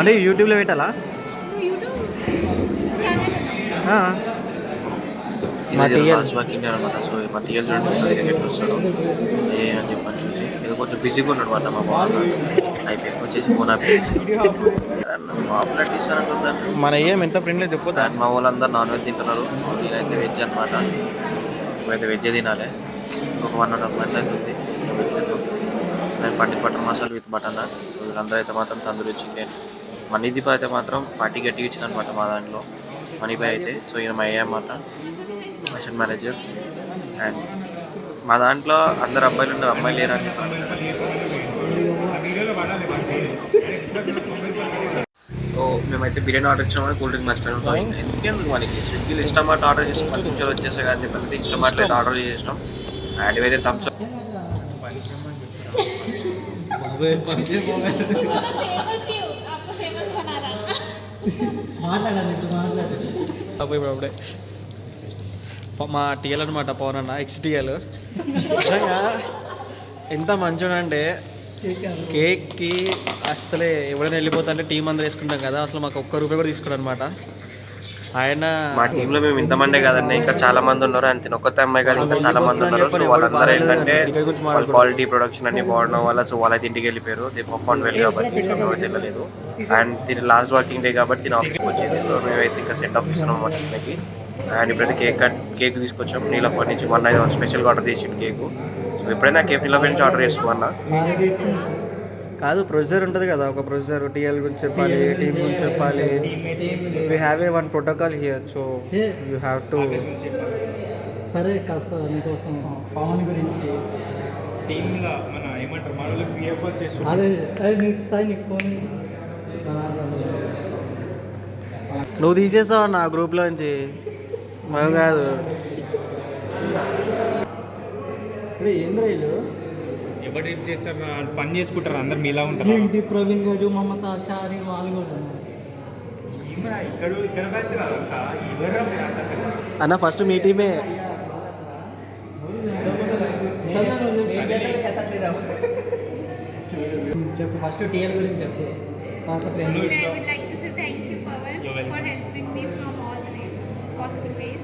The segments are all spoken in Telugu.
అంటే యూట్యూబ్లో పెట్టాలా. మా వర్కింగ్ అనమాట సో మా టీఎల్ చూడండి నా దగ్గరికి ఎట్లా వస్తాడు. ఏ అని చెప్పని చూసి. ఇది కొంచెం బిజీగా ఉన్నాడు మా బాబు. అయిపోయి వచ్చేసి ఫోన్ ఆపేసి మన ఏం ఎంత ఫ్రెండ్లీ చెప్పు దాని మా వాళ్ళందరూ నాన్ వెజ్ తింటున్నారు. నేనైతే వెజ్ అనమాట నువ్వైతే వెజ్ తినాలి. ఇంకొక వన్ అండ్ హాఫ్ మంత్ అవుతుంది. Veg paneer butter masala with button వీళ్ళందరూ అయితే మాత్రం తందూరి చికెన్. మనీదీప్ అయితే మాత్రం పార్టీ గట్టిగా ఇచ్చింది అనమాట మా దాంట్లో. మనీబాయ్ అయితే. సో ఈయన మా ఏ అన్నమాట. అసిస్టెంట్ మేనేజర్ అండ్ మా దాంట్లో అందరు అబ్బాయిలు ఉన్నారు. అమ్మాయిలు లేరు అని చెప్పాను సో మేమైతే బిర్యానీ ఆర్డర్ ఇచ్చామని కూల్ డ్రింక్ మర్చిపోయాం. సో ఎందుకెందుకు మనకి? స్విగ్గీలో ఇష్టమాట ఆర్డర్ చేసి పది నిమిషాలు వచ్చేసాయి కానీ చెప్పి ఇష్టమాట అయితే ఆర్డర్ చేసినాం. అండ్ ఇవైతే థమ్స్ అప్ रहा ఇప్పుడు అప్పుడే ప- మా టీఎల్ అనమాట పవన్ అన్న ఎక్స్ టీఎల్. నిజంగా ఎంత మంచోడంటే కేక్కి అసలే ఎవరైనా వెళ్ళిపోతా అంటే టీం అందరూ వేసుకుంటాం కదా అసలు మాకు ఒక్క రూపాయి కూడా తీసుకున్నాడు అనమాట ఆయన మా టీంలో మేము ఇంతమందే కదండి ఇంకా చాలా మంది ఉన్నారు అండ్ తిన ఒక్కతే అమ్మాయి కాదు ఇంకా చాలా మంది ఉన్నారు. సో వాళ్ళందరూ ఏంటంటే వాళ్ళ క్వాలిటీ ప్రొడక్షన్ అన్ని బాగుండడం వల్ల సో వాళ్ళైతే ఇంటికి వెళ్ళిపోయారు. ది పర్ఫార్మ్ వెల్ కాబట్టి వెళ్ళలేదు. అండ్ తిని లాస్ట్ వర్కింగ్ డే కాబట్టి తిన ఆఫీస్కి వచ్చింది. సో మేమైతే ఇంకా సెండ్ ఆఫ్ ఇస్తున్నాం అన్నమాట అండ్ ఇప్పుడైతే కేక్ కట్ కేక్ తీసుకొచ్చాం. నీలఫర్ నుంచి వన్ ఐదు స్పెషల్గా ఆర్డర్ చేసింది కేక్ సో ఎప్పుడైనా కేక్ నీలఫర్ నుంచి ఆర్డర్ చేసుకోమన్నా కాదు ప్రొసీజర్ ఉంటుంది కదా. ఒక ప్రొసీజర్ టీఎల్ గురించి చెప్పాలి టీం గురించి చెప్పాలి. We have a? One protocol here so you have to సరే కాస్త నీకోసం పవన్ గురించి. టీంలో మన ఏమంటారు? మన వాళ్ళకి బిహేవ్ చేసి అదే సాయి నీకు ఫోన్ నువ్వు తీసేసావు నా గ్రూప్లోంచి మేము కాదు. ఎవరు రేపు చేస్తారు వాళ్ళు పని చేసుకుంటారు అందరు మీలా ఉంటారు. ఏంటి ప్రవీణ్ గడు మమత చారి వాళ్ళు కూడా? అన్న ఫస్ట్ మీ టీమే చెప్పు ఫస్ట్ టీఎల్ గురించి చెప్పు. పాత friend Actually, I would like to say thank you, Pawan, for helping me from all the possible ways.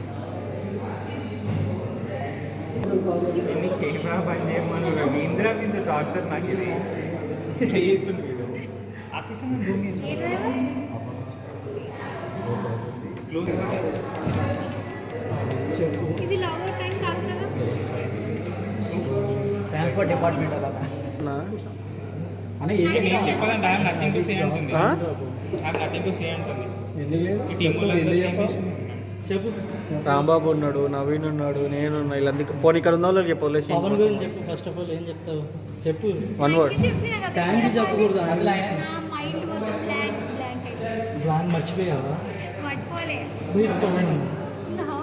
Camera పని చేయమని ఇందిరా మీద టార్చర్ నాకు ఇది ఇది చేస్తుంది వీడు ఆకాశం జూమ్ ఏ చేసుకుంటా driver? క్లోజ్ చెప్పు ఇది లాగౌట్ టైం కాదు కదా ట్రాన్స్పోర్ట్ డిపార్ట్మెంట్ అలా చెప్పు చెప్పు. రాంబాబు ఉన్నాడు నవీన్ ఉన్నాడు నేను ఉన్నా వీళ్ళందరికీ పోనీ ఇక్కడ ఉన్న వాళ్ళు చెప్పు. పవన్ గురించి చెప్పు ఫస్ట్ ఆఫ్ ఆల్ ఏం చెప్తావు? చెప్పు. వన్ వర్డ్ థ్యాంక్ యూ చెప్పకూడదు నా మైండ్ మొత్తం బ్లాంక్ బ్లాంక్ అయిపోయింది. ప్లాన్ మర్చిపోయావా మర్చిపోలే ప్లీజ్ పవన్ ఉందా?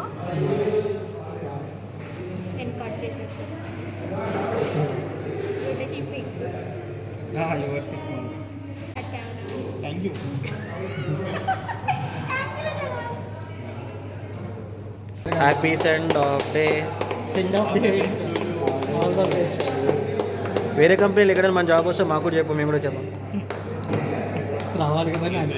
నేను కట్ చేసేస్తాను కీపింగ్ ఎవరు thank you happy send off day send off day all the best వేరే కంపెనీలు ఎక్కడైనా మన జాబ్ వస్తే మాకు కూడా చెప్పు మేము కూడా చేద్దాం రావాలి కదా నాకు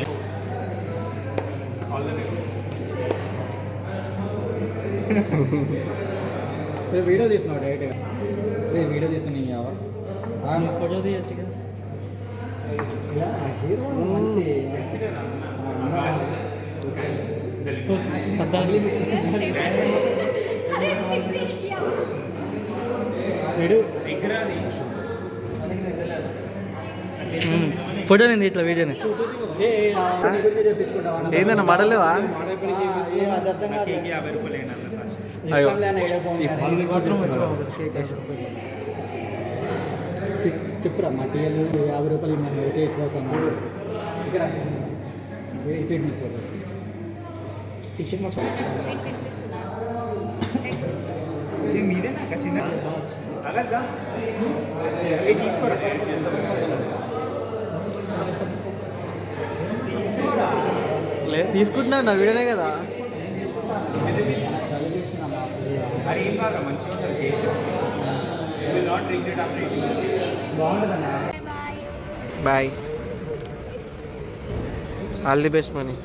రేపు వీడియో తీస్తున్నావు డైరెక్ట్గా రేపు వీడియో తీస్తున్నా ఫోటో తీయచ్చు కదా హీరో మంచి వీడియో ఫోటో నేను ఇట్లా వీడియోని? ఏందన్నా మడలేవా అయ్యో. చెప్పురా మా టీఎల్ యాభై రూపాయలు మనం కేక్ కోసం ఇక్కడ ఇటు ఇటు ఫోటో టీషర్ట్ మస్తు స్వీట్ తినిపిస్తున్నారు ఇది మీదేనా? చిన్న అలాగా ఇది తీసుకోరా? లే తీసుకుంటున్నా నా వీడియోనే కదా. అది ఏం మంచిగా ఉంటుంది not regret after boy all the best money